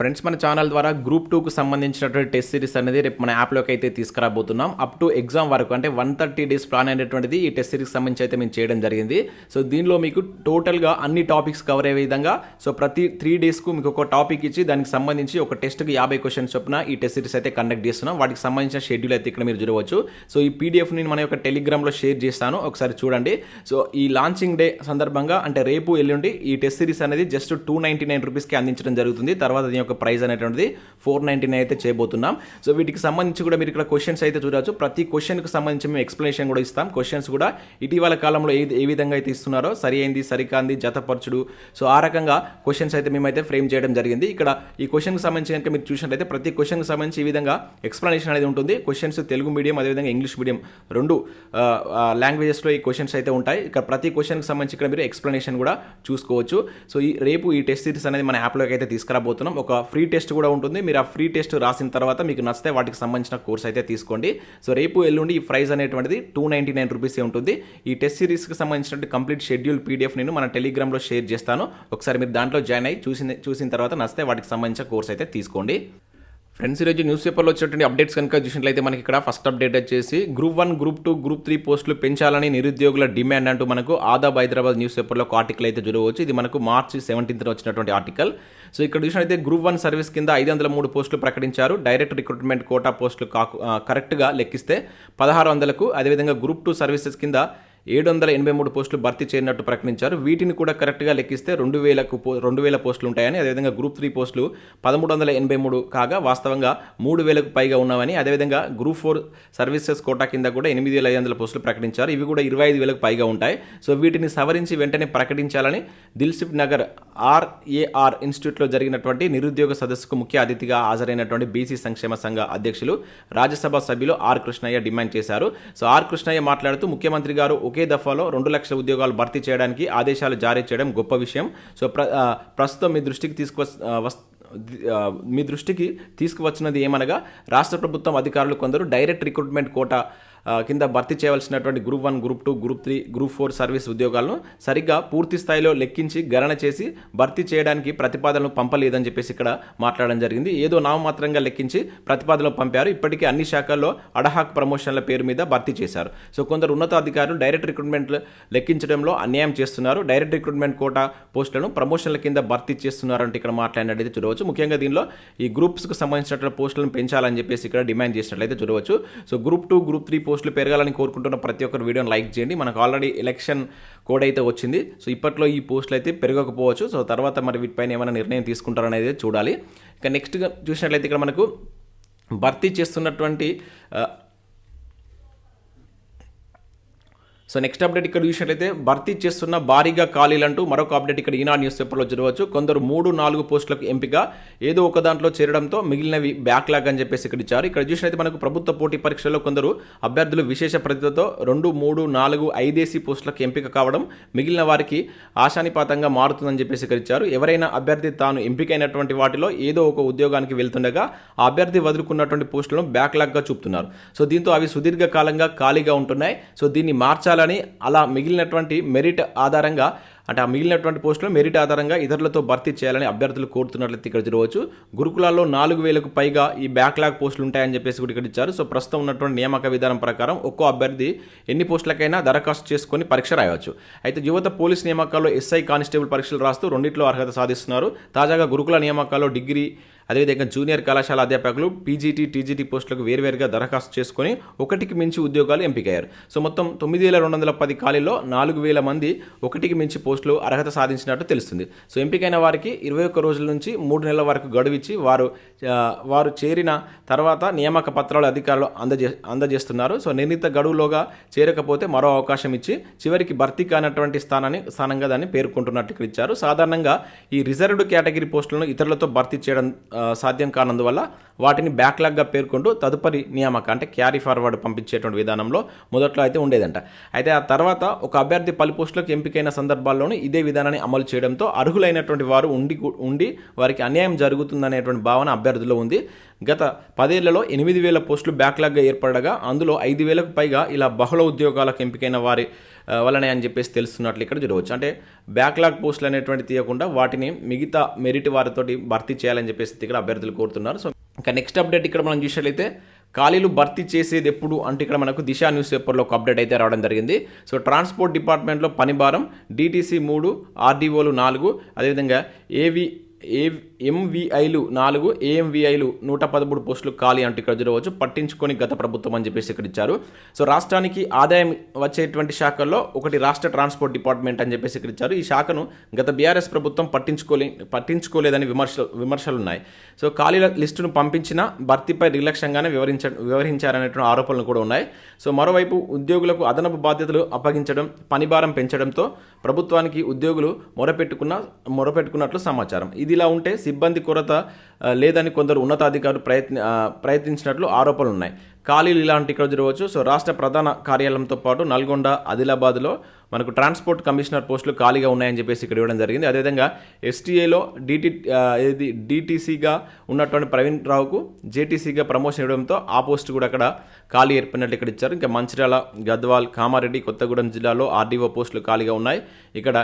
Friends మన channel ద్వారా group టూకు సంబంధించినటువంటి టెస్ట్ సిరీస్ అనేది రేపు మన యాప్లోకి అయితే తీసుకురాబోతున్నాం. అప్ టు ఎగ్జామ్ వరకు అంటే వన్ థర్టీ డేస్ ప్లాన్ అనేటువంటిది ఈ టెస్ట్ సిరీస్ సంబంధించి అయితే మేము చేయడం జరిగింది. సో దీనిలో మీకు టోటల్గా అన్ని టాపిక్స్ కవర్ అయ్యే విధంగా సో ప్రతి త్రీ డేస్కు మీకు ఒక టాపిక్ ఇచ్చి దానికి సంబంధించి ఒక టెస్ట్కి యాభై క్వశ్చన్స్ చొప్పున ఈ టెస్ట్ సిరీస్ అయితే కండక్ట్ చేస్తున్నాం. వాటికి సంబంధించిన షెడ్యూల్ అయితే ఇక్కడ మీరు చూడవచ్చు. సో ఈ పీడిఎఫ్ నేను మన యొక్క టెలిగ్రామ్లో షేర్ చేస్తాను. ఒకసారి చూడండి. సో ఈ లాంచింగ్ డే సందర్భంగా అంటే రేపు ఎల్లుండి ఈ టెస్ట్ సిరీస్ అనేది జస్ట్ టూ నైంటీ నైన్ రూపీస్కి అందించడం జరుగుతుంది. తర్వాత దీని యొక్క ప్రైస్ అనేటువంటిది ఫోర్ నైంటీ నైన్ అయితే చేయబోతున్నాం. సో వీటికి సంబంధించి కూడా మీరు ఇక్కడ క్వశ్చన్స్ అయితే చూడవచ్చు ప్రతి క్వశ్చన్కి సంబంధించి మేము ఎక్స్ప్లెనేషన్ కూడా ఇస్తాం. క్వశ్చన్స్ కూడా ఇటీవల కాలంలో ఏ ఏ విధంగా అయితే ఇస్తున్నారో సరి అయింది సరికాంది జతపరచుడు. సో ఆ రకంగా క్వశ్చన్స్ అయితే మేమైతే ఫ్రేమ్ చేయడం జరిగింది. ఇక్కడ ఈ క్వశ్చన్కి సంబంధించి కనుక మీరు చూసినట్లయితే ప్రతి క్వశ్చన్కి సంబంధించి ఈ విధంగా ఎక్స్ప్లెనేషన్ అనేది ఉంటుంది. క్వశ్చన్స్ తెలుగు మీడియం అదేవిధంగా ఇంగ్లీష్ మీడియం రెండు లాంగ్వేజెస్లో ఈ క్వశ్చన్స్ అయితే ఉంటాయి. ఇక్కడ ప్రతి క్వశ్చన్కి సంబంధించి ఇక్కడ మీరు ఎక్స్ప్లెనేషన్ కూడా చూసుకోవచ్చు. సో ఈ రేపు ఈ టెస్ట్ సిరీస్ అనేది మన యాప్లోకి అయితే తీసుకురాబోతున్నాం. ఒక ఒక ఫ్రీ టెస్ట్ కూడా ఉంటుంది. మీరు ఆ ఫ్రీ టెస్ట్ రాసిన తర్వాత మీకు నచ్చితే వాటికి సంబంధించిన కోర్స్ అయితే తీసుకోండి. సో రేపు ఎల్లుండి ఈ ప్రైస్ అనేటువంటిది టూ నైంటీ నైన్ రూపీస్ ఉంటుంది. ఈ టెస్ట్ సిరీస్కి సంబంధించిన కంప్లీట్ షెడ్యూల్ పీడిఎఫ్ నేను మన టెలిగ్రామ్లో షేర్ చేస్తాను. ఒకసారి మీరు దాంట్లో జాయిన్ అయ్యి చూసిన చూసిన తర్వాత నచ్చితే వాటికి సంబంధించిన కోర్స్ అయితే తీసుకోండి. ఫ్రెండ్స్ ఈరోజు న్యూస్ పేపర్లో వచ్చేటువంటి అప్డేట్స్ కనుక చూసినట్లయితే మనకి ఇక్కడ ఫస్ట్ అప్డేట్ వచ్చేసి group one group two group three పోస్టులు పెంచాలని నిరుద్యోగుల డిమాండ్ అంటూ మనకు ఆదాబ్ హైదరాబాద్ న్యూస్ పేపర్లో ఒక ఆర్టికల్ అయితే చూడవచ్చు. ఇది మనకు మార్చి సెవెంటీన్త్ వచ్చినటువంటి ఆర్టికల్ సో ఇక్కడ చూసినట్లయితే గ్రూప్ వన్ సర్వీస్ కింద ఐదు వందల మూడు పోస్టులు ప్రకటించారు. డైరెక్ట్ రిక్రూట్మెంట్ కోటా పోస్టులు కాకు కరెక్ట్గా లెక్కిస్తే పదహారు వందలకు అదేవిధంగా గ్రూప్ టూ సర్వీసెస్ కింద ఏడు వందల ఎనభై మూడు పోస్టులు భర్తీ చేయనట్టు ప్రకటించారు. వీటిని కూడా కరెక్ట్గా లెక్కిస్తే రెండు వేలకు పో రెండు వేల పోస్టులు ఉంటాయని అదేవిధంగా గ్రూప్ త్రీ పోస్టులు పదమూడు వందల ఎనభై మూడు కాగా వాస్తవంగా మూడు వేలకు పైగా ఉన్నామని అదేవిధంగా గ్రూప్ ఫోర్ సర్వీసెస్ కోటా కింద కూడా ఎనిమిది వేల ఐదు వందల పోస్టులు ప్రకటించారు. ఇవి కూడా ఇరవై ఐదు వేలకు పైగా ఉంటాయి. సో వీటిని సవరించి వెంటనే ప్రకటించాలని దిల్సిఫ్ నగర్ ఆర్ఏఆర్ ఇన్స్టిట్యూట్లో జరిగినటువంటి నిరుద్యోగ సదస్సుకు ముఖ్య అతిథిగా హాజరైనటువంటి బీసీ సంక్షేమ సంఘ అధ్యక్షులు రాజ్యసభ సభ్యులు ఆర్ కృష్ణయ్య డిమాండ్ చేశారు. సో ఆర్ కృష్ణయ్య మాట్లాడుతూ ముఖ్యమంత్రి గారు ఒకే దఫాలో రెండు లక్షల ఉద్యోగాలు భర్తీ చేయడానికి ఆదేశాలు జారీ చేయడం గొప్ప విషయం. సో ప్ర ప్రస్తుతం మీ దృష్టికి తీసుకు మీ దృష్టికి తీసుకువచ్చినది ఏమనగా రాష్ట్ర ప్రభుత్వం అధికారులు కొందరు డైరెక్ట్ రిక్రూట్మెంట్ కోటా కింద భర్తీ చేయవలసినటువంటి group one group two group three group four service ఉద్యోగాలను సరిగ్గా పూర్తి స్థాయిలో లెక్కించి గణన చేసి భర్తీ చేయడానికి ప్రతిపాదనలు పంపలేదని చెప్పేసి ఇక్కడ మాట్లాడడం జరిగింది. ఏదో నామమాత్రంగా లెక్కించి ప్రతిపాదనలు పంపారు. ఇప్పటికీ అన్ని శాఖల్లో అడహాక్ ప్రమోషన్ల పేరు మీద భర్తీ చేశారు. సో కొందరు ఉన్నతాధికారులు డైరెక్ట్ రిక్రూట్మెంట్ లెక్కించడంలో అన్యాయం చేస్తున్నారు. డైరెక్ట్ రిక్రూట్మెంట్ కోటా పోస్టులను ప్రమోషన్ల కింద భర్తీ చేస్తున్నారంటే ఇక్కడ మాట్లాడినట్లయితే చూడవచ్చు. ముఖ్యంగా దీనిలో ఈ గ్రూప్స్కు సంబంధించినటువంటి పోస్టులను పెంచాలని చెప్పేసి ఇక్కడ డిమాండ్ చేసినట్లయితే చూడవచ్చు. So group two group three పోస్టులు పెరగాలని కోరుకుంటున్న ప్రతి ఒక్కరు వీడియోని లైక్ చేయండి. మనకు ఆల్రెడీ ఎలక్షన్ కోడ్ అయితే వచ్చింది. సో ఇప్పట్లో ఈ పోస్టులు అయితే పెరగకపోవచ్చు. సో తర్వాత మరి వీటిపైన ఏమైనా నిర్ణయం తీసుకుంటారనేది చూడాలి. ఇక నెక్స్ట్గా చూసినట్లయితే ఇక్కడ మనకు భర్తీ చేస్తున్నటువంటి ఆ, సో నెక్స్ట్ అప్డేట్ ఇక్కడ చూసినట్లయితే భర్తీ చేస్తున్న భారీగా ఖాళీలంటూ మరొక అప్డేట్ ఇక్కడ ఈనాడు న్యూస్ పేపర్లో చూడవచ్చు కొందరు మూడు నాలుగు పోస్టులకు ఎంపిక ఏదో ఒక దాంట్లో చేరడంతో మిగిలినవి బ్యాక్లాగ్ అని చెప్పేసి ఇక్కడ ఇచ్చారు. ఇక్కడ చూసినట్లయితే మనకు ప్రభుత్వ పోటీ పరీక్షల్లో కొందరు అభ్యర్థులు విశేష ప్రతిభతో రెండు మూడు నాలుగు ఐదేసి పోస్టులకు ఎంపిక కావడం మిగిలిన వారికి ఆశానిపాతంగా మారుతుందని చెప్పేసి ఇక్కడ ఇచ్చారు. ఎవరైనా అభ్యర్థి తాను ఎంపికైనటువంటి వాటిలో ఏదో ఒక ఉద్యోగానికి వెళ్తుండగా ఆ అభ్యర్థి వదులుకున్నటువంటి పోస్టులను బ్యాక్లాగ్గా చూపుతున్నారు. సో దీంతో అవి సుదీర్ఘ కాలంగా ఖాళీగా ఉంటున్నాయి. సో దీన్ని మార్చాలి మార్చాలని అలా మిగిలినటువంటి మెరిట్ ఆధారంగా అంటే ఆ మిగిలినటువంటి పోస్టులు మెరిట్ ఆధారంగా ఇతరులతో భర్తీ చేయాలని అభ్యర్థులు కోరుతున్నట్లయితే ఇక్కడ చూడవచ్చు. గురుకులాల్లో నాలుగు వేలకు పైగా ఈ బ్యాక్లాగ్ పోస్టులు ఉంటాయని చెప్పేసి కూడా ఇక్కడ ఇచ్చారు. సో ప్రస్తుతం ఉన్నటువంటి నియామక విధానం ప్రకారం ఒక్కో అభ్యర్థి ఎన్ని పోస్టులకైనా దరఖాస్తు చేసుకొని పరీక్ష రాయవచ్చు. అయితే యువత పోలీస్ నియామకాల్లో ఎస్ఐ కానిస్టేబుల్ పరీక్షలు రాస్తూ రెండిట్లో అర్హత సాధిస్తున్నారు. తాజాగా గురుకుల నియామకాల్లో డిగ్రీ అదేవిధంగా జూనియర్ కళాశాల అధ్యాపకులు పీజీటీ టీజీటీ పోస్టులకు వేరువేరుగా దరఖాస్తు చేసుకొని ఒకటికి మించి ఉద్యోగాలు ఎంపికయ్యారు. సో మొత్తం తొమ్మిది వేల రెండు వందల పది ఖాళీల్లో నాలుగు వేల మంది ఒకటికి మించి పోస్టులు అర్హత సాధించినట్టు తెలుస్తుంది. సో ఎంపికైన వారికి ఇరవై ఒక్క రోజుల నుంచి మూడు నెలల వరకు గడువు ఇచ్చి వారు వారు చేరిన తర్వాత నియామక పత్రాలు అధికారులు అందజే అందజేస్తున్నారు. సో నిర్ణీత గడువులోగా చేరకపోతే మరో అవకాశం ఇచ్చి చివరికి భర్తీ కానటువంటి స్థానాన్ని స్థానంగా దాన్ని పేర్కొంటున్నట్టు ఇక్కడ ఇచ్చారు. సాధారణంగా ఈ రిజర్వ్డ్ కేటగిరీ పోస్టులను ఇతరులతో భర్తీ చేయడం సాధ్యం కానందువల్ల వాటిని బ్యాక్లాగ్గా పేర్కొంటూ తదుపరి నియామక అంటే క్యారీ ఫార్వర్డ్ పంపించేటువంటి విధానంలో మొదట్లో అయితే ఉండేదంట. అయితే ఆ తర్వాత ఒక అభ్యర్థి పలు పోస్టులకు ఎంపికైన సందర్భాల్లోనూ ఇదే విధానాన్ని అమలు చేయడంతో అర్హులైనటువంటి వారు ఉండి ఉండి వారికి అన్యాయం జరుగుతుందనేటువంటి భావన అభ్యర్థుల్లో ఉంది. గత పదేళ్ళలో ఎనిమిది వేల పోస్టులు బ్యాక్లాగ్గా ఏర్పడగా అందులో ఐదు వేలకు పైగా ఇలా బహుళ ఉద్యోగాలకు ఎంపికైన వారి వలనే అని చెప్పేసి తెలుస్తున్నట్లు ఇక్కడ చూడవచ్చు. అంటే బ్యాక్లాగ్ పోస్టులు అనేటువంటి తీయకుండా వాటిని మిగతా మెరిట్ వారితోటి భర్తీ చేయాలని చెప్పేసి ఇక్కడ అభ్యర్థులు కోరుతున్నారు. సో ఇంకా నెక్స్ట్ అప్డేట్ ఇక్కడ మనం చూసినట్లయితే ఖాళీలు భర్తీ చేసేది ఎప్పుడు అంటే ఇక్కడ మనకు దిశ న్యూస్ పేపర్లో ఒక అప్డేట్ అయితే రావడం జరిగింది. సో ట్రాన్స్పోర్ట్ డిపార్ట్మెంట్లో పని భారం డీటీసీ మూడు ఆర్డీఓలు నాలుగు అదేవిధంగా ఏవి ఏ ఎంవిఐలు నాలుగు ఏఎంవిఐలు నూట పదమూడు పోస్టులు ఖాళీ అంటూ ఇక్కడ చూడవచ్చు. పట్టించుకొని గత ప్రభుత్వం అని చెప్పేసి ఇక్కడ ఇచ్చారు. సో రాష్ట్రానికి ఆదాయం వచ్చేటువంటి శాఖల్లో ఒకటి రాష్ట్ర ట్రాన్స్పోర్ట్ డిపార్ట్మెంట్ అని చెప్పేసి ఇక్కడ ఇచ్చారు. ఈ శాఖను గత బీఆర్ఎస్ ప్రభుత్వం పట్టించుకోలే పట్టించుకోలేదని విమర్శ విమర్శలు ఉన్నాయి. సో ఖాళీల లిస్టును పంపించిన భర్తీపై నిర్లక్ష్యంగానే వివరించ వివరించారనేటువంటి ఆరోపణలు కూడా ఉన్నాయి. సో మరోవైపు ఉద్యోగులకు అదనపు బాధ్యతలు అప్పగించడం పనిభారం పెంచడంతో ప్రభుత్వానికి ఉద్యోగులు మొరపెట్టుకున్న మొరపెట్టుకున్నట్లు సమాచారం. ఇది ఇలా ఉంటే సిబ్బంది కొరత లేదని కొందరు ఉన్నతాధికారులు ప్రయత్ని ప్రయత్నించినట్లు ఆరోపణలు ఉన్నాయి ఖాళీలు ఇలాంటి ఇక్కడ జరగవచ్చు. సో రాష్ట్ర ప్రధాన కార్యాలయంతో పాటు నల్గొండ ఆదిలాబాద్లో మనకు ట్రాన్స్పోర్ట్ కమిషనర్ పోస్టులు ఖాళీగా ఉన్నాయని చెప్పేసి ఇక్కడ ఇవ్వడం జరిగింది. అదేవిధంగా ఎస్టీఏలో డిటి ఇది డిటీసీగా ఉన్నటువంటి ప్రవీణ్ రావుకు జేటీసీగా ప్రమోషన్ ఇవ్వడంతో ఆ పోస్ట్ కూడా అక్కడ ఖాళీ ఏర్పడినట్లు ఇక్కడ ఇచ్చారు. ఇంకా మంచిర్యాల గద్వాల్ కామారెడ్డి కొత్తగూడెం జిల్లాలో ఆర్డీఓ పోస్టులు ఖాళీగా ఉన్నాయి. ఇక్కడ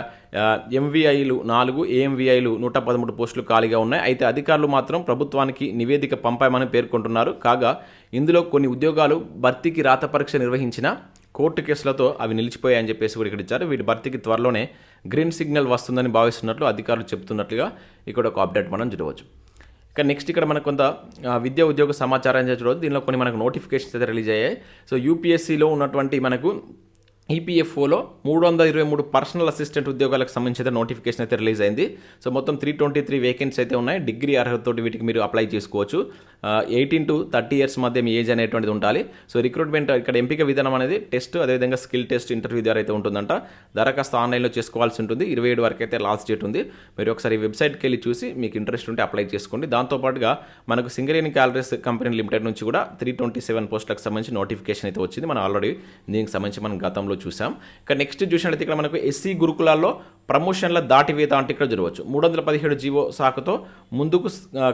ఎంవీఐలు నాలుగు ఏఎంవీఐలు నూట పదమూడు పోస్టులు ఖాళీగా ఉన్నాయి. అయితే అధికారులు మాత్రం ప్రభుత్వానికి నివేదిక పంపామని పేర్కొంటున్నారు. కాగా ఇందులో కొన్ని ఉద్యోగాలు భర్తీకి రాత పరీక్ష నిర్వహించిన కోర్టు కేసులతో అవి నిలిచిపోయాయని చెప్పేసి కూడా ఇక్కడ ఇచ్చారు. వీటి భర్తీకి త్వరలోనే గ్రీన్ సిగ్నల్ వస్తుందని భావిస్తున్నట్లు అధికారులు చెప్తున్నట్లుగా ఇక్కడ ఒక అప్డేట్ మనం చూడవచ్చు. ఇక నెక్స్ట్ ఇక్కడ మనకు కొంత విద్యా ఉద్యోగ సమాచారం చూడవచ్చు దీనిలో కొన్ని మనకు నోటిఫికేషన్స్ అయితే రిలీజ్ అయ్యాయి. సో యూపీఎస్సీలో ఉన్నటువంటి మనకు ఈపీఎఫ్ఓలో మూడు వందల ఇరవై మూడు పర్సనల్ అసిస్టెంట్ ఉద్యోగాలకు సంబంధించి అయితే నోటిఫికేషన్ అయితే రిలీజ్ అయింది. సో మొత్తం త్రీ ట్వంటీ త్రీ వేకెన్సీ అయితే ఉన్నాయి. డిగ్రీ అర్హతతోటి వీటికి మీరు అప్లై చేసుకోవచ్చు. ఎయిటీన్ టు థర్టీ ఇయర్స్ మధ్య మీ ఏజ్ అనేటువంటిది ఉండాలి. సో రిక్రూట్మెంట్ ఇక్కడ ఎంపిక విధానం అనేది టెస్ట్ అదేవిధంగా స్కిల్ టెస్ట్ ఇంటర్వ్యూ ద్వారా అయితే ఉంటుందంట. దరఖాస్తు ఆన్లైన్లో చేసుకోవాల్సి ఉంటుంది. ఇరవై ఏడు వరకు అయితే లాస్ట్ డేట్ ఉంది. మీరు ఒకసారి వెబ్సైట్కి వెళ్ళి చూసి మీకు ఇంట్రెస్ట్ ఉంటే అప్లై చేసుకోండి. దాంతోపాటుగా మనకు సింగరేణి క్యాలరీస్ కంపెనీ లిమిటెడ్ నుంచి కూడా త్రీ ట్వంటీ సెవెన్ పోస్టులకు సంబంధించి నోటిఫికేషన్ అయితే వచ్చింది. మనం ఆల్రెడీ దీనికి సంబంధించి మనం గతంలో చూసాం ఇక నెక్స్ట్ చూసినట్లయితే ఇక్కడ మనకు ఎస్సీ గురుకులాల్లో ప్రమోషన్ల దాటివేత అంటే ఇక్కడ జరగవచ్చు. మూడు వందల పదిహేడు జీవో శాఖతో ముందుకు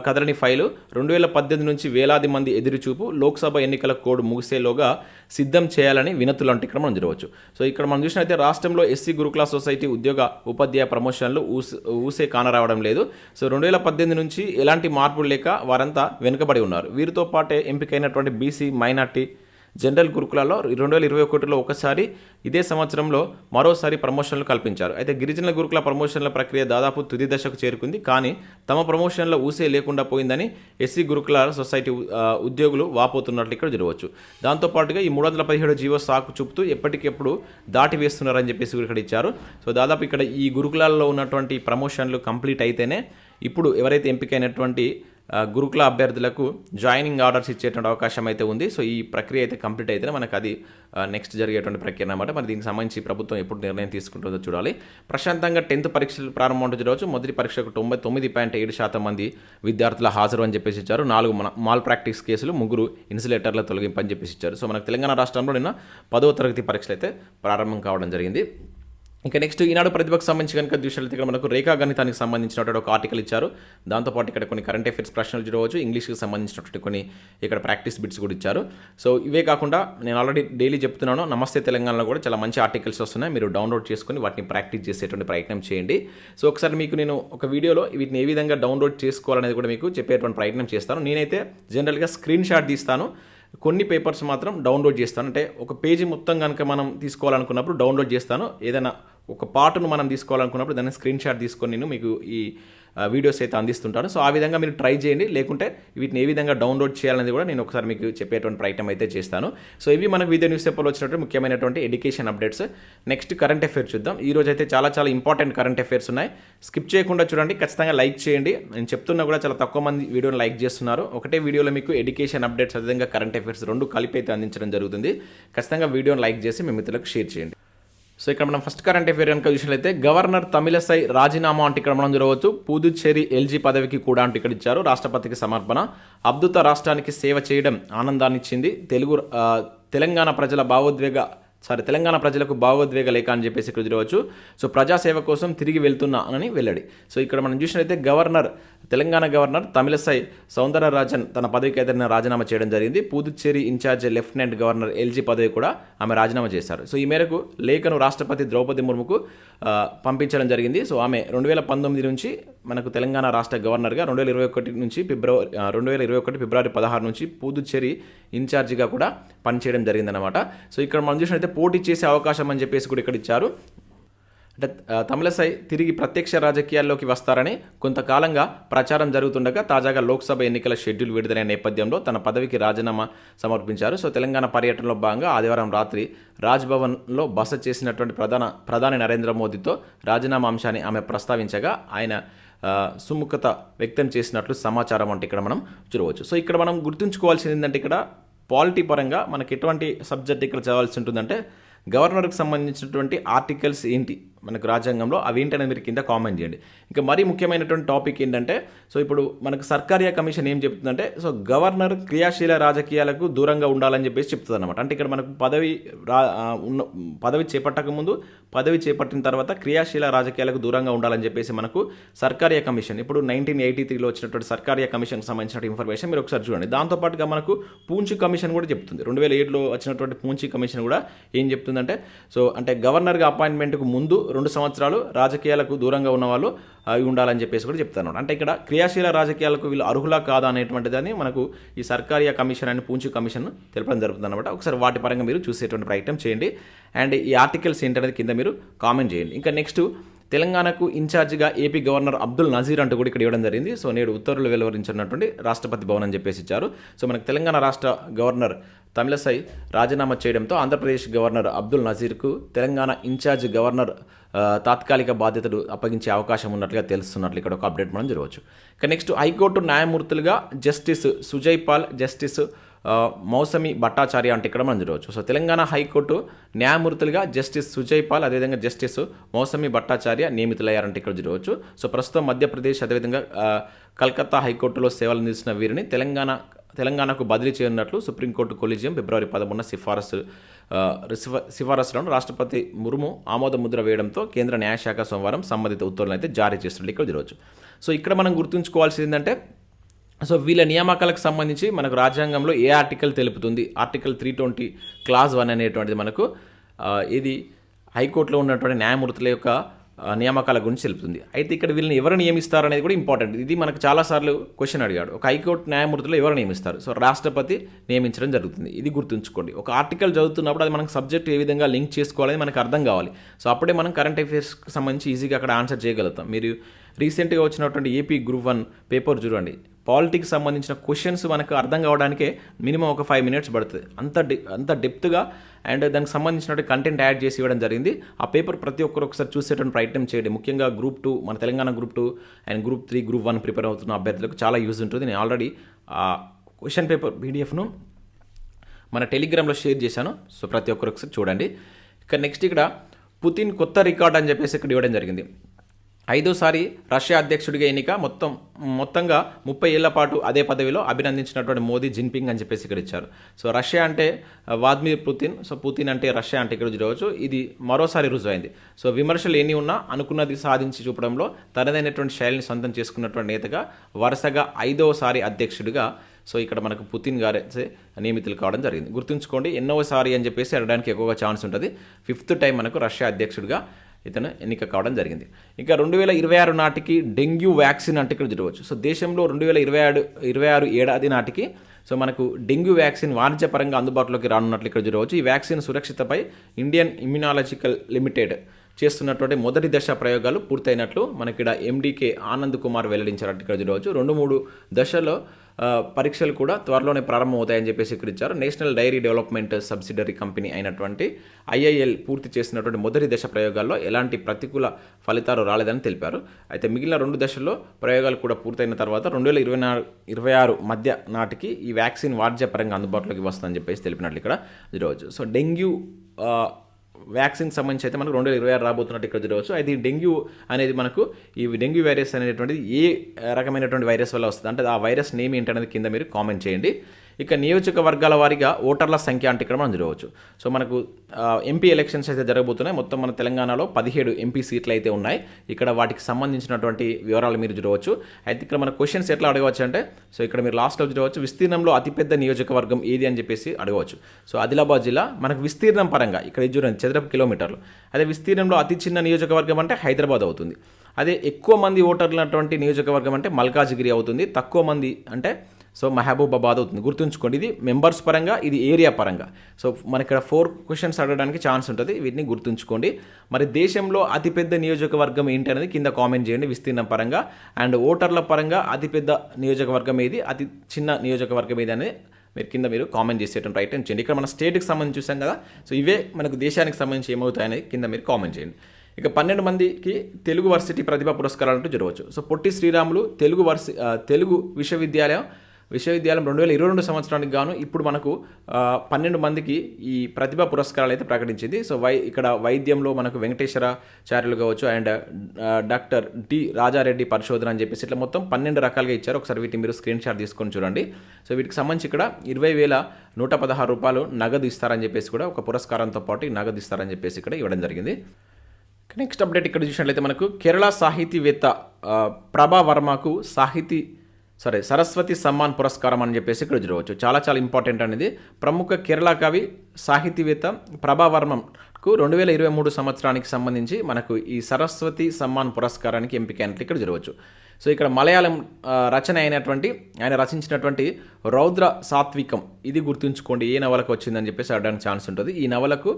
కదలని ఫైలు రెండు వేల పద్దెనిమిది నుంచి వేలాది మంది ఎదురుచూపు లోక్సభ ఎన్నికల కోడ్ ముగిసేలోగా సిద్ధం చేయాలని వినతులు అంటే ఇక్కడ మనం జరగవచ్చు. సో ఇక్కడ మనం చూసినట్లయితే రాష్ట్రంలో ఎస్సీ గురుకుల సొసైటీ ఉద్యోగ ఉపాధ్యాయ ప్రమోషన్లు ఊసే ఊసే కానరావడం లేదు. సో రెండు వేల పద్దెనిమిది నుంచి ఎలాంటి మార్పులు లేక వారంతా వెనుకబడి ఉన్నారు. వీరితో పాటే ఎంపికైనటువంటి బీసీ మైనార్టీ జనరల్ గురుకులాల్లో రెండు వేల ఇరవై ఒకటిలో ఒకసారి ఇదే సంవత్సరంలో మరోసారి ప్రమోషన్లు కల్పించారు. అయితే గిరిజనుల గురుకుల ప్రమోషన్ల ప్రక్రియ దాదాపు తుది దశకు చేరుకుంది. కానీ తమ ప్రమోషన్ల ఊసే లేకుండా పోయిందని ఎస్సీ గురుకుల సొసైటీ ఉద్యోగులు వాపోతున్నట్లు ఇక్కడ జరగవచ్చు. దాంతోపాటుగా ఈ మూడు వందల పదిహేడు జీవో సాకు చూపుతూ ఎప్పటికెప్పుడు దాటి వేస్తున్నారని చెప్పేసి ఇక్కడ ఇచ్చారు. సో దాదాపు ఇక్కడ ఈ గురుకులాల్లో ఉన్నటువంటి ప్రమోషన్లు కంప్లీట్ అయితేనే ఇప్పుడు ఎవరైతే ఎంపికైనటువంటి గురుకుల అభ్యర్థులకు జాయినింగ్ ఆర్డర్స్ ఇచ్చేటువంటి అవకాశం అయితే ఉంది. సో ఈ ప్రక్రియ అయితే కంప్లీట్ అయితేనే మనకు అది నెక్స్ట్ జరిగేటువంటి ప్రక్రియ అనమాట మరి దీనికి సంబంధించి ప్రభుత్వం ఎప్పుడు నిర్ణయం తీసుకుంటుందో చూడాలి. ప్రశాంతంగా టెన్త్ పరీక్షలు ప్రారంభం రోజు మొదటి పరీక్షకు తొంభై తొమ్మిది పాయింట్ ఏడు శాతం మంది విద్యార్థుల హాజరు అని చెప్పేసి ఇచ్చారు. నాలుగు మన మాల్ ప్రాక్టీస్ కేసులు ముగ్గురు ఇన్సులేటర్ల తొలగింపు అని చెప్పేసి ఇచ్చారు. సో మనకు తెలంగాణ రాష్ట్రంలో నిన్న పదవ తరగతి పరీక్షలు అయితే ప్రారంభం కావడం జరిగింది. ఇక నెక్స్ట్ ఈనాడు ప్రతిభకు సంబంధించి కనుక చూసినట్లయితే ఇక్కడ మనకు రేఖా గణితానికి సంబంధించినటువంటి ఒక ఆర్టికల్ ఇచ్చారు. దాంతోపాటు ఇక్కడ కొన్ని కరెంట్ అఫైర్స్ ప్రశ్నలు చూడవచ్చు ఇంగ్లీష్కి సంబంధించినటువంటి కొన్ని ఇక్కడ ప్రాక్టీస్ బిట్స్ కూడా ఇచ్చారు. సో ఇవే కాకుండా నేను ఆల్రెడీ డైలీ చెప్తున్నాను. నమస్తే తెలంగాణలో కూడా చాలా మంచి ఆర్టికల్స్ వస్తున్నాయి. మీరు డౌన్లోడ్ చేసుకొని వాటిని ప్రాక్టీస్ చేసేటువంటి ప్రయత్నం చేయండి. సో ఒకసారి మీకు నేను ఒక వీడియోలో వీటిని ఏ విధంగా డౌన్లోడ్ చేసుకోవాలనేది కూడా మీకు చెప్పేటువంటి ప్రయత్నం చేస్తాను. నేనైతే జనరల్గా స్క్రీన్ షాట్ తీస్తాను. కొన్ని పేపర్స్ మాత్రం డౌన్లోడ్ చేస్తాను. అంటే ఒక పేజీ మొత్తం కనుక మనం తీసుకోవాలనుకున్నప్పుడు డౌన్లోడ్ చేస్తాను. ఏదైనా ఒక పాటను మనం తీసుకోవాలనుకున్నప్పుడు దాన్ని స్క్రీన్ షాట్ తీసుకొని నేను మీకు ఈ వీడియోస్ అయితే అందిస్తుంటాను. సో ఆ విధంగా మీరు ట్రై చేయండి. లేకుంటే వీటిని ఏ విధంగా డౌన్లోడ్ చేయాలనేది కూడా నేను ఒకసారి మీకు చెప్పేటువంటి ప్రయత్నం అయితే చేస్తాను. సో ఇవి మనకు వీడియో న్యూస్ పేపర్లో వచ్చినటువంటి ముఖ్యమైనటువంటి education updates next current affairs చూద్దాం. ఈ రోజు అయితే చాలా చాలా ఇంపార్టెంట్ కరెంట్ అఫేర్స్ ఉన్నాయి. స్కిప్ చేయకుండా చూడండి. ఖచ్చితంగా లైక్ చేయండి. నేను చెప్తున్నా కూడా చాలా తక్కువ మంది వీడియోని లైక్ చేస్తున్నారు. ఒకటే వీడియోలో మీకు ఎడ్యుకేషన్ అప్డేట్స్ అదేవిధంగా కరెంట్ అఫేర్స్ రెండు కలిపి అయితే అందించడం జరుగుతుంది. ఖచ్చితంగా వీడియోని లైక్ చేసి మీ మిత్రులకు షేర్ చేయండి. సో ఇక్కడ మనం ఫస్ట్ కరెంట్ అఫేర్ కనుక చూసినట్లయితే గవర్నర్ తమిళసై రాజీనామా అంటే ఇక్కడ మనం చూడవచ్చు. పుదుచ్చేరి ఎల్జీ పదవికి కూడా అంటూ ఇక్కడ ఇచ్చారు. రాష్ట్రపతికి సమర్పణ. అద్భుత రాష్ట్రానికి సేవ చేయడం ఆనందాన్నిచ్చింది. తెలుగు తెలంగాణ ప్రజల భావోద్వేగ సారీ తెలంగాణ ప్రజలకు భావోద్వేగ లేఖ అని చెప్పేసి ఇక్కడ చూడవచ్చు. సో ప్రజాసేవ కోసం తిరిగి వెళ్తున్నా అని వెళ్ళడి సో ఇక్కడ మనం చూసినట్లయితే గవర్నర్ తెలంగాణ గవర్నర్ తమిళసై సౌందరరాజన్ తన పదవికి అయితే రాజీనామా చేయడం జరిగింది. Puducherry in charge lieutenant governor LG పదవి కూడా ఆమె రాజీనామా చేశారు. సో ఈ మేరకు లేఖను రాష్ట్రపతి ద్రౌపది ముర్ముకు పంపించడం జరిగింది. సో ఆమె రెండు వేల పంతొమ్మిది నుంచి మనకు తెలంగాణ రాష్ట్ర గవర్నర్గా రెండు వేల ఇరవై ఒకటి నుంచి ఫిబ్రవరి రెండు వేల ఇరవై ఒకటి ఫిబ్రవరి పదహారు నుంచి పుదుచ్చేరి ఇన్ఛార్జిగా కూడా పనిచేయడం జరిగిందనమాట సో ఇక్కడ మనం చూసినట్లయితే పోటీ చేసే అవకాశం అని చెప్పేసి కూడా ఇక్కడ ఇచ్చారు. అంటే తమిళసై తిరిగి ప్రత్యక్ష రాజకీయాల్లోకి వస్తారని కొంతకాలంగా ప్రచారం జరుగుతుండగా తాజాగా లోక్సభ ఎన్నికల షెడ్యూల్ విడుదలైన నేపథ్యంలో తన పదవికి రాజీనామా సమర్పించారు. సో తెలంగాణ పర్యటనలో భాగంగా ఆదివారం రాత్రి రాజ్భవన్లో బస చేసినటువంటి ప్రధాన ప్రధాని నరేంద్ర మోదీతో రాజీనామా అంశాన్ని ఆమె ప్రస్తావించగా ఆయన సుముఖత వ్యక్తం చేసినట్లు సమాచారం అంటే ఇక్కడ మనం చూడవచ్చు. సో ఇక్కడ మనం గుర్తుంచుకోవాల్సింది ఏంటంటే ఇక్కడ పాలిటీ పరంగా మనకి ఎటువంటి సబ్జెక్ట్ ఇక్కడ చదవాల్సి ఉంటుందంటే గవర్నర్కి సంబంధించినటువంటి ఆర్టికల్స్ ఏంటి? మనకు రాజ్యాంగంలో అవి ఏంటనేది మీరు కింద కామెంట్ చేయండి. ఇంకా మరీ ముఖ్యమైనటువంటి టాపిక్ ఏంటంటే సో ఇప్పుడు మనకు సర్కారియా కమిషన్ ఏం చెప్తుందంటే సో గవర్నర్ క్రియాశీల రాజకీయాలకు దూరంగా ఉండాలని చెప్పేసి చెప్తుంది అనమాట అంటే ఇక్కడ మనకు పదవి రా ఉన్న పదవి చేపట్టక ముందు పదవి చేపట్టిన తర్వాత క్రియాశీల రాజకీయాలకు దూరంగా ఉండాలని చెప్పేసి మనకు సర్కారియా కమిషన్ ఇప్పుడు నైన్టీన్ ఎయిటీ త్రీలో వచ్చినటువంటి సర్కారియా కమిషన్కి సంబంధించిన ఇన్ఫర్మేషన్ మీరు ఒకసారి చూడండి. దాంతోపాటుగా మనకు పూంచి కమిషన్ కూడా చెప్తుంది. రెండు వేల ఏడులో వచ్చినటువంటి పూంచి కమిషన్ కూడా ఏం చెప్తుందంటే సో అంటే గవర్నర్గా అపాయింట్మెంట్కు ముందు రెండు సంవత్సరాలు రాజకీయాలకు దూరంగా ఉన్న వాళ్ళు అవి ఉండాలని చెప్పేసి కూడా చెప్తాను అంటే ఇక్కడ క్రియాశీల రాజకీయాలకు వీళ్ళు అర్హులా కాదా అనేటువంటిదని మనకు ఈ సర్కారియా కమిషన్ అని పూంచి కమిషన్ తెలపడం జరుగుతుంది అనమాట ఒకసారి వాటి పరంగా మీరు చూసేటువంటి ప్రయత్నం చేయండి. అండ్ ఈ ఆర్టికల్స్ ఏంటనేది కింద మీరు కామెంట్ చేయండి. ఇంకా నెక్స్ట్ తెలంగాణకు ఇన్ఛార్జిగా ఏపీ గవర్నర్ అబ్దుల్ నజీర్ అంటూ కూడా ఇక్కడ ఇవ్వడం జరిగింది. సో నేడు ఉత్తర్వులు వెలువరించినటువంటి రాష్ట్రపతి భవన్ అని చెప్పేసి ఇచ్చారు. సో మనకు తెలంగాణ రాష్ట్ర గవర్నర్ తమిళసై రాజీనామా చేయడంతో ఆంధ్రప్రదేశ్ గవర్నర్ అబ్దుల్ నజీర్కు తెలంగాణ ఇన్ఛార్జ్ గవర్నర్ తాత్కాలిక బాధ్యతలు అప్పగించే అవకాశం ఉన్నట్లుగా తెలుస్తున్నట్లు ఇక్కడ ఒక అప్డేట్ మనం జరగవచ్చు. ఇక నెక్స్ట్ హైకోర్టు న్యాయమూర్తులుగా జస్టిస్ సుజయ్ పాల్ జస్టిస్ మౌసమి భట్టాచార్య అంటే ఇక్కడ మనం చూడవచ్చు. సో తెలంగాణ హైకోర్టు న్యాయమూర్తులుగా జస్టిస్ సుజయ్ పాల్ అదేవిధంగా జస్టిస్ మౌసమి భట్టాచార్య నియమితులయ్యారంటే ఇక్కడ చూడవచ్చు. సో ప్రస్తుతం మధ్యప్రదేశ్ అదేవిధంగా కల్కత్తా హైకోర్టులో సేవలు అందించిన వీరిని తెలంగాణ తెలంగాణకు బదిలీ చేయనున్నట్లు సుప్రీంకోర్టు కొలిజియం ఫిబ్రవరి పదమూడున సిఫారసు సిఫారసులను రాష్ట్రపతి ముర్ము ఆమోద ముద్ర వేయడంతో కేంద్ర న్యాయశాఖ సోమవారం సంబంధిత ఉత్తర్వులను అయితే జారీ చేస్తున్నట్లు ఇక్కడ చూడవచ్చు. సో ఇక్కడ మనం గుర్తుంచుకోవాల్సింది ఏంటంటే సో వీళ్ళ నియామకాలకు సంబంధించి మనకు రాజ్యాంగంలో ఏ ఆర్టికల్ తెలుపుతుంది? Article three twenty clause one అనేటువంటిది మనకు ఇది హైకోర్టులో ఉన్నటువంటి న్యాయమూర్తుల యొక్క నియామకాల గురించి తెలుపుతుంది. అయితే ఇక్కడ వీళ్ళని ఎవరు నియమిస్తారు అనేది కూడా ఇంపార్టెంట్ ఇది మనకు చాలాసార్లు క్వశ్చన్ అడిగాడు. ఒక హైకోర్టు న్యాయమూర్తులు ఎవరు నియమిస్తారు? సో రాష్ట్రపతి నియమించడం జరుగుతుంది. ఇది గుర్తుంచుకోండి. ఒక ఆర్టికల్ చదువుతున్నప్పుడు అది మనకు సబ్జెక్ట్ ఏ విధంగా లింక్ చేసుకోవాలని మనకు అర్థం కావాలి. సో అప్పుడే మనం కరెంట్ అఫైర్స్కి సంబంధించి ఈజీగా అక్కడ ఆన్సర్ చేయగలుగుతాం. మీరు రీసెంట్గా వచ్చినటువంటి ఏపీ గ్రూప్ వన్ పేపర్ చూడండి. పాలిటిక్స్ సంబంధించిన క్వశ్చన్స్ మనకు అర్థం కావడానికే మినిమం ఒక ఫైవ్ మినిట్స్ పడుతుంది. అంత డి అంత డెప్త్గా అండ్ దానికి సంబంధించినటువంటి కంటెంట్ యాడ్ చేసి ఇవ్వడం జరిగింది. ఆ పేపర్ ప్రతి ఒక్కరు ఒకసారి చూసేటువంటి ప్రయత్నం చేయండి. ముఖ్యంగా గ్రూప్ టూ మన Telangana group two and group three group one prepare అవుతున్న అభ్యర్థులకు చాలా యూజ్ ఉంటుంది. నేను ఆల్రెడీ ఆ క్వశ్చన్ పేపర్ పీడిఎఫ్ను మన టెలిగ్రామ్లో షేర్ చేశాను. సో ప్రతి ఒక్కరు ఒకసారి చూడండి. ఇక నెక్స్ట్ ఇక్కడ పుతిన్ కొత్త రికార్డ్ అని చెప్పేసి ఇక్కడ ఇవ్వడం జరిగింది. ఐదోసారి రష్యా అధ్యక్షుడిగా ఎన్నిక. మొత్తం మొత్తంగా ముప్పై ఏళ్ళ పాటు అదే పదవిలో అభినందించినటువంటి మోదీ జిన్పింగ్ అని చెప్పేసి ఇక్కడ ఇచ్చారు. సో రష్యా అంటే వాద్మిర్ పుతిన్. సో పుతిన్ అంటే రష్యా అంటే ఇక్కడ చూడవచ్చు. ఇది మరోసారి రుజువైంది సో విమర్శలు ఎన్ని ఉన్నా అనుకున్నది సాధించి చూపడంలో తనదైనటువంటి శైలిని సొంతం చేసుకున్నటువంటి నేతగా వరుసగా ఐదోసారి అధ్యక్షుడిగా సో ఇక్కడ మనకు పుతిన్ గారే నియమితులు కావడం జరిగింది. గుర్తుంచుకోండి ఎన్నోసారి అని చెప్పేసి అడగడానికి ఎక్కువగా ఛాన్స్ ఉంటుంది. ఫిఫ్త్ టైం మనకు రష్యా అధ్యక్షుడిగా ఇతను ఎన్నిక కావడం జరిగింది. ఇంకా రెండు వేల ఇరవై ఆరు నాటికి డెంగ్యూ వ్యాక్సిన్ అంటే ఇక్కడ చూడవచ్చు. సో దేశంలో రెండు వేల ఇరవై ఆరు ఇరవై ఆరు ఏడాది నాటికి సో మనకు డెంగ్యూ వ్యాక్సిన్ వాణిజ్యపరంగా అందుబాటులోకి రానున్నట్లు ఇక్కడ చూడవచ్చు. ఈ వ్యాక్సిన్ సురక్షితపై ఇండియన్ ఇమ్యునాలజికల్ లిమిటెడ్ చేస్తున్నటువంటి మొదటి దశ ప్రయోగాలు పూర్తయినట్లు మనకి ఇక్కడ ఎండీకే ఆనంద్ కుమార్ వెల్లడించారు ఇక్కడ చూడవచ్చు. రెండు మూడు దశల్లో పరీక్షలు కూడా త్వరలోనే ప్రారంభమవుతాయని చెప్పేసి ఇక్కడ ఇచ్చారు. National dairy development subsidiary company అయినటువంటి ఐఐఎల్ పూర్తి చేసినటువంటి మొదటి దశ ప్రయోగాల్లో ఎలాంటి ప్రతికూల ఫలితాలు రాలేదని తెలిపారు. అయితే మిగిలిన రెండు దశల్లో ప్రయోగాలు కూడా పూర్తయిన తర్వాత రెండు వేల ఇరవై నాలుగు ఇరవై ఆరు మధ్య నాటికి ఈ వ్యాక్సిన్ వాణిజ్యపరంగా అందుబాటులోకి వస్తుందని చెప్పేసి తెలిపినట్లు ఇక్కడ ఈరోజు. సో డెంగ్యూ వ్యాక్సిన్ సంబంధించి అయితే మనకు రెండు వేల ఇరవై ఆరు రాబోతున్నట్టు ఇక్కడ చూడవచ్చు అయితే ఈ డెంగ్యూ అనేది మనకు ఈ డెంగ్యూ వైరస్ అనేటువంటిది ఏ రకమైనటువంటి వైరస్ వల్ల వస్తుంది? అంటే ఆ వైరస్ నేమ్ ఏంటనేది కింద మీరు కామెంట్ చేయండి. ఇక నియోజకవర్గాల వారీగా ఓటర్ల సంఖ్య అంటే ఇక్కడ మనం చూడవచ్చు. సో మనకు ఎంపీ ఎలక్షన్స్ అయితే జరగబోతున్నాయి. మొత్తం మన తెలంగాణలో పదిహేడు ఎంపీ సీట్లు అయితే ఉన్నాయి. ఇక్కడ వాటికి సంబంధించినటువంటి వివరాలు మీరు చూడవచ్చు. అయితే ఇక్కడ మన క్వశ్చన్స్ ఎట్లా అడగవచ్చు అంటే సో ఇక్కడ మీరు లాస్ట్లో చూడవచ్చు. విస్తీర్ణంలో అతిపెద్ద నియోజకవర్గం ఏది అని చెప్పేసి అడగవచ్చు. సో ఆదిలాబాద్ జిల్లా మనకు విస్తీర్ణం పరంగా ఇక్కడ చూడండి చదరపు కిలోమీటర్లు. అదే విస్తీర్ణంలో అతి చిన్న నియోజకవర్గం అంటే హైదరాబాద్ అవుతుంది. అదే ఎక్కువ మంది ఓటర్లు ఉన్నటువంటి నియోజకవర్గం అంటే మల్కాజిగిరి అవుతుంది. తక్కువ మంది అంటే సో మహబూబాబాద్ అవుతుంది. గుర్తుంచుకోండి ఇది మెంబర్స్ పరంగా ఇది ఏరియా పరంగా. సో మనకి ఇక్కడ ఫోర్ క్వశ్చన్స్ అడగడానికి ఛాన్స్ ఉంటుంది వీటిని గుర్తుంచుకోండి. మరి దేశంలో అతిపెద్ద నియోజకవర్గం ఏంటి అనేది కింద కామెంట్ చేయండి విస్తీర్ణం పరంగా. అండ్ ఓటర్ల పరంగా అతిపెద్ద నియోజకవర్గం ఏది అతి చిన్న నియోజకవర్గం ఏది అనేది మీరు కింద మీరు కామెంట్ చేసేటువంటి రైట్ చేయండి. ఇక్కడ మన స్టేట్కి సంబంధించి చూసాం కదా సో ఇవే మనకు దేశానికి సంబంధించి ఏమవుతాయనేది కింద మీరు కామెంట్ చేయండి. ఇక పన్నెండు మందికి తెలుగు వర్సిటీ ప్రతిభా పురస్కారాలు అంటూ జరగవచ్చు. సో పొట్టి శ్రీరాములు తెలుగు వర్సి తెలుగు విశ్వవిద్యాలయం విశ్వవిద్యాలయం రెండు వేల ఇరవై రెండు సంవత్సరానికి గాను ఇప్పుడు మనకు పన్నెండు మందికి ఈ ప్రతిభా పురస్కారాలు అయితే ప్రకటించింది. సో వై ఇక్కడ వైద్యంలో మనకు వెంకటేశ్వరాచార్యులు కావచ్చు అండ్ డాక్టర్ డి రాజారెడ్డి పరిశోధన అని చెప్పేసి ఇట్లా మొత్తం పన్నెండు రకాలుగా ఇచ్చారు. ఒకసారి వీటిని మీరు స్క్రీన్ షాట్ తీసుకొని చూడండి. సో వీటికి సంబంధించి ఇక్కడ ఇరవై వేల నూట పదహారు రూపాయలు నగదు ఇస్తారని చెప్పేసి కూడా ఒక పురస్కారంతో పాటు నగదు ఇస్తారని చెప్పేసి ఇక్కడ ఇవ్వడం జరిగింది. నెక్స్ట్ అప్డేట్ ఇక్కడ చూసినట్లయితే మనకు కేరళ సాహితీవేత్త ప్రభా వర్మకు సాహితీ సారీ సరస్వతి సమ్మాన్ పురస్కారం అని చెప్పేసి ఇక్కడ చూడవచ్చు. చాలా చాలా ఇంపార్టెంట్ అనేది. ప్రముఖ కేరళ కవి సాహితీవేత్త ప్రభావర్మకు రెండు వేల ఇరవై మూడు సంవత్సరానికి సంబంధించి మనకు ఈ సరస్వతి సమ్మాన్ పురస్కారానికి ఎంపికైనట్లు ఇక్కడ చూడవచ్చు. సో ఇక్కడ మలయాళం రచన అయినటువంటి ఆయన రచించినటువంటి రౌద్ర సాత్వికం. ఇది గుర్తుంచుకోండి ఏ నవలకు వచ్చిందని చెప్పేసి అడగడానికి ఛాన్స్ ఉంటుంది. ఈ నవలకు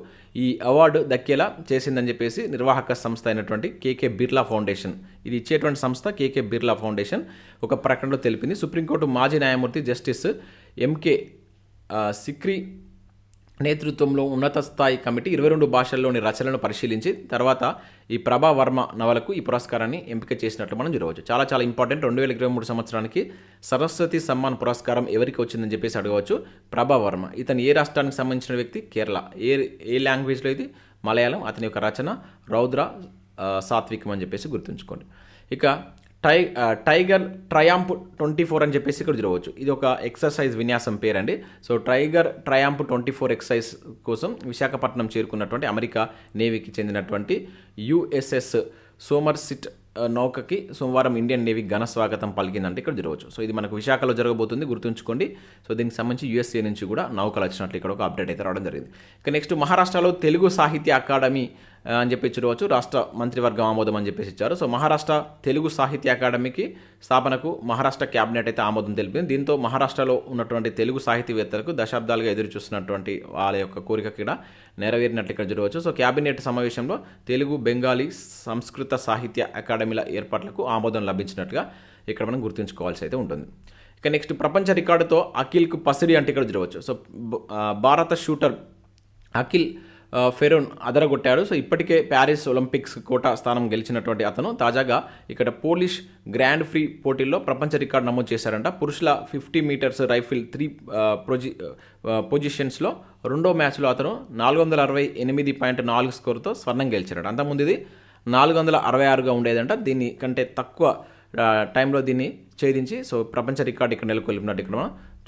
ఈ అవార్డు దక్కేలా చేసిందని చెప్పేసి నిర్వాహక సంస్థ అయినటువంటి కేకే బిర్లా ఫౌండేషన్. ఇది ఇచ్చేటువంటి సంస్థ కేకే బిర్లా ఫౌండేషన్. ఒక ప్రకటనలో తెలిపింది. సుప్రీంకోర్టు మాజీ న్యాయమూర్తి జస్టిస్ ఎంకే సిక్రీ నేతృత్వంలో ఉన్నత స్థాయి కమిటీ ఇరవై రెండు భాషల్లోని రచనలను పరిశీలించి తర్వాత ఈ ప్రభా వర్మ నవలకు ఈ పురస్కారాన్ని ఎంపిక చేసినట్లు మనం చూడవచ్చు. చాలా చాలా ఇంపార్టెంట్. రెండు వేల ఇరవై మూడు సంవత్సరానికి సరస్వతి సమ్మాన్ పురస్కారం ఎవరికి వచ్చిందని చెప్పేసి అడగవచ్చు. ప్రభా వర్మ. ఇతను ఏ రాష్ట్రానికి సంబంధించిన వ్యక్తి? కేరళ. ఏ ఏ లాంగ్వేజ్లో ఇది? మలయాళం. అతని యొక్క రచన రౌద్ర సాత్వికం అని చెప్పేసి గుర్తుంచుకోండి. ఇక టై టైగర్ ట్రయాంప్ ట్వంటీ ఫోర్ అని చెప్పేసి ఇక్కడ చూడవచ్చు. ఇది ఒక ఎక్సర్సైజ్ విన్యాసం పేరండి. So tiger triumph twenty four exercise కోసం విశాఖపట్నం చేరుకున్నటువంటి అమెరికా నేవీకి చెందినటువంటి యుఎస్ఎస్ సోమర్సిట్ నౌకకి సోమవారం ఇండియన్ నేవీ ఘన స్వాగతం పలికిందంటే ఇక్కడ జరగవచ్చు సో ఇది మనకు విశాఖలో జరగబోతుంది గుర్తుంచుకోండి. సో దీనికి సంబంధించి యూఎస్ఏ నుంచి కూడా నౌకలు వచ్చినట్లు ఇక్కడ ఒక అప్డేట్ అయితే రావడం జరిగింది. ఇక నెక్స్ట్ మహారాష్ట్రలో తెలుగు సాహిత్య అకాడమీ అని చెప్పి చూడవచ్చు రాష్ట్ర మంత్రివర్గం ఆమోదం అని చెప్పేసి ఇచ్చారు. సో మహారాష్ట్ర తెలుగు సాహిత్య అకాడమీకి స్థాపనకు మహారాష్ట్ర క్యాబినెట్ అయితే ఆమోదం తెలిపింది. దీంతో మహారాష్ట్రలో ఉన్నటువంటి తెలుగు సాహితీవేత్తలకు దశాబ్దాలుగా ఎదురు చూస్తున్నటువంటి వాళ్ళ యొక్క కోరిక కూడా నెరవేరినట్లు ఇక్కడ చూడవచ్చు. సో క్యాబినెట్ సమావేశంలో తెలుగు బెంగాలీ సంస్కృత సాహిత్య అకాడమీల ఏర్పాట్లకు ఆమోదం లభించినట్టుగా ఇక్కడ మనం గుర్తుంచుకోవాల్సి అయితే ఉంటుంది. ఇక నెక్స్ట్ ప్రపంచ రికార్డుతో అఖిల్కు పసిడి అంటే ఇక్కడ చూడవచ్చు. సో భారత షూటర్ అఖిల్ ఫెరోన్ అదరగొట్టాడు. సో ఇప్పటికే ప్యారిస్ ఒలింపిక్స్ కోటా స్థానం గెలిచినటువంటి అతను తాజాగా ఇక్కడ పోలిష్ గ్రాండ్ ఫ్రీ పోటీల్లో ప్రపంచ రికార్డు నమోదు చేశారంట. పురుషుల ఫిఫ్టీ మీటర్స్ రైఫిల్ త్రీ ప్రొజి పొజిషన్స్లో రెండో మ్యాచ్లో అతను నాలుగు వందల అరవై ఎనిమిది పాయింట్ నాలుగు స్కోర్తో స్వర్ణం గెలిచాడు అంతకుముందు ఇది నాలుగు వందల అరవై ఆరుగా ఉండేదంట. దీని కంటే తక్కువ టైంలో దీన్ని ఛేదించి సో ప్రపంచ రికార్డు ఇక్కడ నెలకొల్పినట్టు ఇక్కడ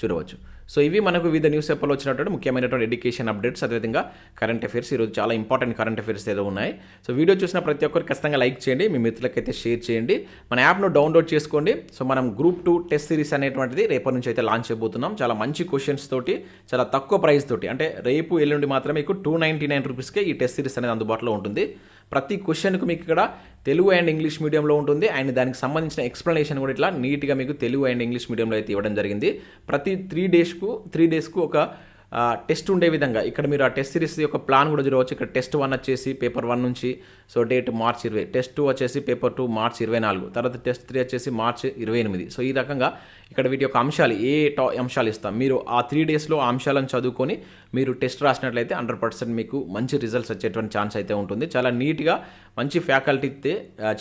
చూడవచ్చు. సో ఇవి మనకు వివిధ న్యూస్ పేపర్లో వచ్చినటువంటి ముఖ్యమైనటువంటి ఎడ్యుకేషన్ అప్డేట్స్ అదేవిధంగా కరెంట్ అఫైర్స్ ఈరోజు చాలా ఇంపార్టెంట్ కరెంట్ అఫైర్స్ ఏదో ఉన్నాయి. సో వీడియో చూసిన ప్రతి ఒక్కరు ఖచ్చితంగా లైక్ చేయండి మీ మిత్రులకైతే షేర్ చేయండి. మన యాప్ను డౌన్లోడ్ చేసుకోండి. సో మనం గ్రూప్ టూ టెస్ట్ సిరీస్ అనేటువంటిది రేపటి నుంచి అయితే లాంచ్ చేయబోతున్నాం. చాలా మంచి క్వశ్చన్స్ తోటి చాలా తక్కువ ప్రైస్ తోటి అంటే రేపు ఎల్లుండి మాత్రమే మీకు టూ నైంటీ నైన్ రూపీస్కే ఈ టెస్ట్ సిరీస్ అనేది అందుబాటులో ఉంటుంది. ప్రతి క్వశ్చన్కు మీకు ఇక్కడ తెలుగు అండ్ ఇంగ్లీష్ మీడియంలో ఉంటుంది. అండ్ దానికి సంబంధించిన ఎక్స్ప్లెనేషన్ కూడా ఇట్లా నీట్గా మీకు తెలుగు అండ్ ఇంగ్లీష్ మీడియంలో అయితే ఇవ్వడం జరిగింది. ప్రతి త్రీ డేస్కు త్రీ డేస్కు ఒక టెస్ట్ ఉండే విధంగా ఇక్కడ మీరు ఆ టెస్ట్ సిరీస్ యొక్క ప్లాన్ కూడా చూడవచ్చు. ఇక్కడ టెస్ట్ వన్ వచ్చేసి పేపర్ వన్ నుంచి సో డేట్ మార్చ్ ఇరవై టెస్ట్ టూ వచ్చేసి పేపర్ టూ మార్చ్ ఇరవై నాలుగు తర్వాత టెస్ట్ త్రీ వచ్చేసి మార్చ్ ఇరవై ఎనిమిది. సో ఈ రకంగా ఇక్కడ వీటి యొక్క అంశాలు ఏ టా అంశాలు ఇస్తాం. మీరు ఆ త్రీ డేస్లో ఆ అంశాలను చదువుకొని మీరు టెస్ట్ రాసినట్లయితే హండ్రెడ్ పర్సెంట్ మీకు మంచి రిజల్ట్స్ వచ్చేటువంటి ఛాన్స్ అయితే ఉంటుంది. చాలా నీట్గా మంచి ఫ్యాకల్టీ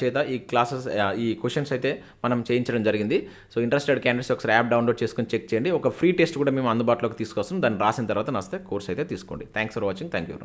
చేత ఈ క్లాసెస్ ఈ క్వశ్చన్స్ అయితే మనం చేయించడం జరిగింది. సో ఇంట్రెస్టెడ్ క్యాండిడేట్స్ ఒకసారి యాప్ డౌన్లోడ్ చేసుకొని చెక్ చేయండి. ఒక ఫ్రీ టెస్ట్ కూడా మేము అందుబాటులోకి తీసుకొస్తాం. దాన్ని రాసిన తర్వాత నస్తే కోర్స్ అయితే తీసుకోండి. Thanks for watching. Thank you